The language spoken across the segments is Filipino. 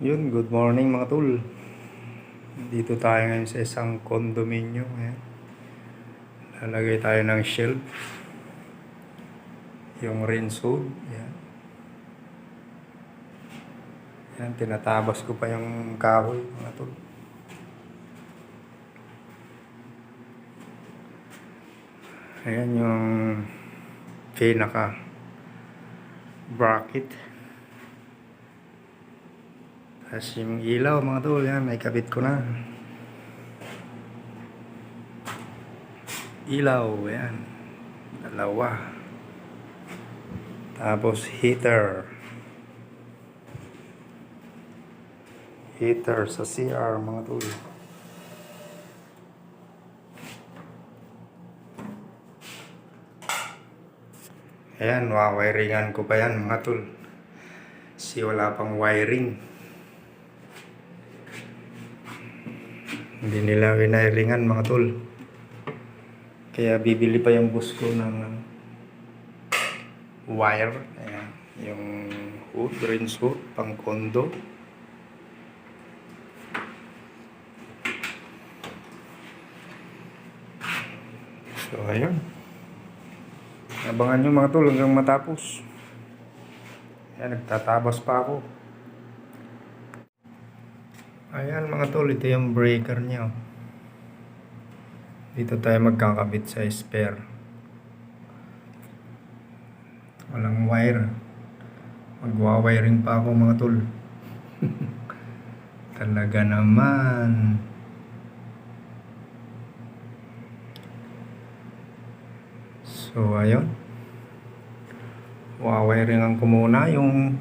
Yun, good morning mga tol. Dito tayo ngayon sa isang condominium. Ayan. Lalagay tayo ng shelf. Yung rinse hood. Ayan. Ayan, tinatabas ko pa yung kahoy mga tol. Ayan yung pinaka bracket. Tapos yung ilaw mga tol, yan, may kabit ko na. Ilaw, yan. Dalawa. Tapos heater. Heater sa CR mga tol. Ayan, wawiringan ko pa yan mga tol. Si wala pang wiring. Hindi nila winaringan mga tol. Kaya bibili pa yung bus ko ng wire. Ayan. Yung hood, rinse hood, pang kondo. So, ayun. Abangan nyo mga tol hanggang matapos. Ayan, nagtatabas pa ako. Ayan mga tol, ito yung breaker niya. Dito tayo magkakabit sa spare. Walang wire. Magwa-wiring pa ako mga tol. Talaga naman. So, ayun. Wawiringan ko muna yung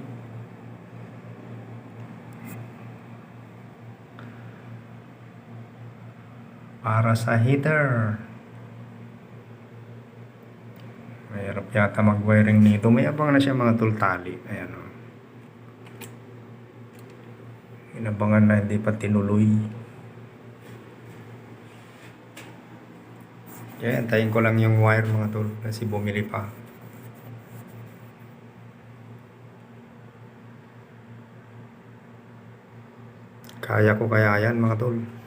para sa heater. Mahirap yata mag-wiring nito. May abang na siya mga tultali. Ayan o. Inabangan na hindi pa tinuloy. Kaya antayin ko lang yung wire mga tol kasi bumili pa. Kaya ko kaya yan mga tol.